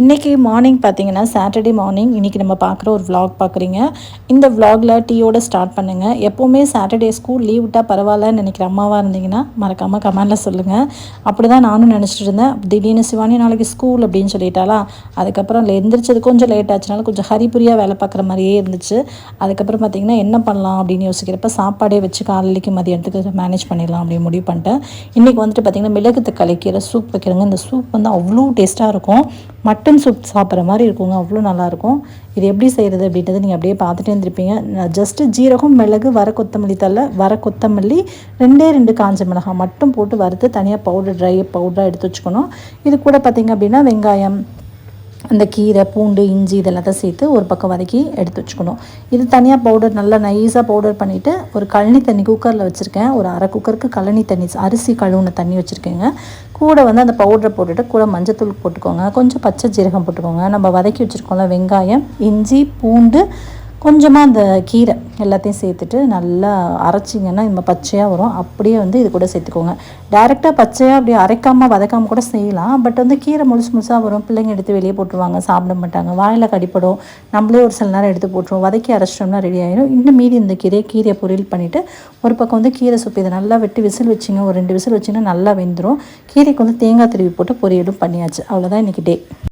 இன்றைக்கி மார்னிங் பார்த்தீங்கன்னா Saturday morning இன்றைக்கி நம்ம பார்க்குற ஒரு விலாக் பார்க்குறீங்க இந்த விலாகில் டீயோட ஸ்டார்ட் பண்ணுங்கள் எப்போவுமே சாட்டர்டே ஸ்கூல் லீவ் விட்டால் பரவாயில்லன்னு நினைக்கிற அம்மாவாக இருந்தீங்கன்னா மறக்காமல் கமெண்டில் சொல்லுங்கள் அப்படி தான் நானும் நினச்சிட்டு இருந்தேன். திடீர்னு சிவானி நாளைக்கு ஸ்கூல் அப்படின்னு சொல்லிட்டாலா அதுக்கப்புறம் எந்திரிச்சது கொஞ்சம் லேட் ஆச்சுனால கொஞ்சம் ஹரிபுரியாக வேலை பார்க்குற மாதிரியே இருந்துச்சு. அதுக்கப்புறம் பார்த்தீங்கன்னா என்ன பண்ணலாம் அப்படின்னு யோசிக்கிறப்ப சாப்பாடே வச்சு காலைக்கு மதியானத்துக்கு மேனேஜ் பண்ணிடலாம் அப்படின்னு முடிவு பண்ணிட்டேன். இன்றைக்கி வந்துட்டு பார்த்திங்கன்னா மிளகு தக்காளி சூப் வைக்கிறேங்க. இந்த சூப் வந்து அவ்வளோ டேஸ்ட்டாக இருக்கும். மட்டன் சூப் சாப்பிட்ற மாதிரி இருக்குங்க. அவ்வளோ நல்லாயிருக்கும். இது எப்படி செய்கிறது அப்படின்றத நீங்கள் அப்படியே பார்த்துட்டே இருந்திருப்பீங்க. நான் ஜஸ்ட்டு ஜீரகம் மிளகு வர கொத்தமல்லி தலை வர கொத்தமல்லி ரெண்டே ரெண்டு காஞ்ச மிளகாய் மட்டும் போட்டு வறுத்து தனியாக பவுடர் ட்ரை பவுடராக எடுத்து வச்சுக்கணும். இது கூட பார்த்திங்க அப்படின்னா வெங்காயம் அந்த கீரை பூண்டு இஞ்சி இதெல்லாத்தையும் சேர்த்து ஒரு பக்கம் வதக்கி எடுத்து வச்சுக்கணும். இது தனியாக பவுடர் நல்லா நைஸாக பவுடர் பண்ணிவிட்டு ஒரு கழனி தண்ணி குக்கரில் வச்சுருக்கேன். ஒரு அரை குக்கருக்கு கழனி தண்ணி அரிசி கழுவுன தண்ணி வச்சுருக்கேங்க. கூட வந்து அந்த பவுடரை போட்டுட்டு கூட மஞ்சத்தூள் போட்டுக்கோங்க. கொஞ்சம் பச்சை ஜீரகம் போட்டுக்கோங்க. நம்ம வதக்கி வச்சுருக்கோம்ல வெங்காயம் இஞ்சி பூண்டு கொஞ்சமாக அந்த கீரை. எல்லாத்தையும் சேர்த்துட்டு நல்லா அரைச்சிங்கன்னா இந்த பச்சையாக வரும். அப்படியே வந்து இது கூட சேர்த்துக்கோங்க. டேரெக்டாக பச்சையாக அப்படியே அரைக்காமல் வதக்காமல் கூட செய்யலாம். பட் வந்து கீரை முழுசு முழுசாக வரும். பிள்ளைங்க எடுத்து வெளியே போட்டுருவாங்க சாப்பிட மாட்டாங்க. வாயில் கடிப்படும். நம்மளே ஒரு சில நேரம் எடுத்து போட்டுருவோம். வதக்கி அரைச்சிட்டோம்னா ரெடி ஆயிடும் இன்னும் மீதி இந்த கீரையை கீரையை பொரியல் பண்ணிவிட்டு ஒரு பக்கம் வந்து கீரை சுப்பு இதை நல்லா வெட்டி விசில் வச்சிங்க. ஒரு ரெண்டு விசில் வச்சிங்கன்னா நல்லா வெந்துடும் கீரைக்கு வந்து தேங்காய் திருவி போட்டு பொரியலும் பண்ணியாச்சு. அவ்வளோதான் இன்றைக்கி டே